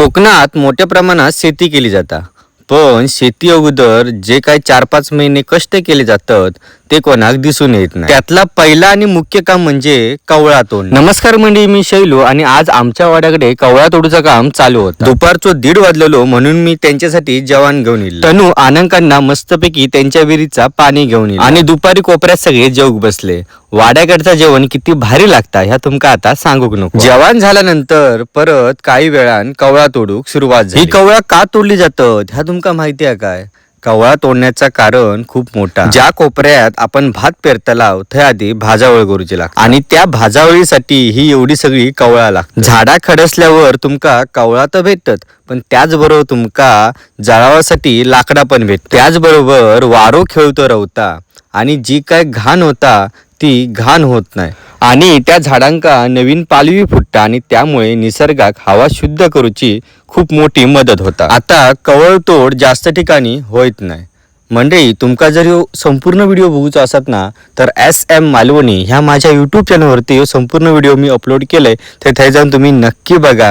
कोकणात मोठ्या प्रमाणात शेती केली जाता. पण शेती अगोदर जे काही चार पाच महिने कष्ट केले जातात ते कोणाक दिसून येत नाही. त्यातला पहिला आणि मुख्य काम म्हणजे कवळा तोड नमस्कार मंडळी मी शैलू आणि आज आमच्या वाड्याकडे कवळा तोडूचं काम चालू होतं. दुपारचं दीड वाजलेलो म्हणून मी त्यांच्यासाठी जेवण घेऊन येईल तनू आनंकांना मस्तपैकी त्यांच्या विहिरीचा पाणी घेऊन येईल आणि दुपारी कोपऱ्यात सगळे जेवू बसले. वाड्याकडचं जेवण किती भारी लागता ह्या तुमका आता सांगूक नको. जेवण झाल्यानंतर परत काही वेळान कवळा तोडूक सुरुवात झाली. ही कवळा का तोडली जातात ह्या तुमका माहिती आहे काय? कवळा तोडण्याचा कारण खूप मोठा. ज्या कोपऱ्यात आपण भात पेरतला थंय आधी भाजावळ करूची लागते. आणि त्या भाजावळीसाठी ही एवढी सगळी कवळा लागते. झाडा खडसल्यावर तुमका कवळा तर भेटत पण त्याचबरोबर तुमका जळावासाठी लाकडा पण भेटत त्याचबरोबर वारो खेळतो रवता. आणि जी काय घाण होता ती घाण होत नाही. आणि त्या झाडांका नवीन पालवी फुटता आणि त्यामुळे निसर्गाक हवा शुद्ध करूची खूप मोठी मदत होता. आता कवळतोड जास्त ठिकाणी होत नाही. मंडळी तुमका जर संपूर्ण व्हिडिओ बघूचा असत ना तर एस एम मालवणी ह्या माझ्या यूट्यूब चॅनलवरती संपूर्ण व्हिडिओ मी अपलोड केलाय तर थंय जाऊन तुम्ही नक्की बघा.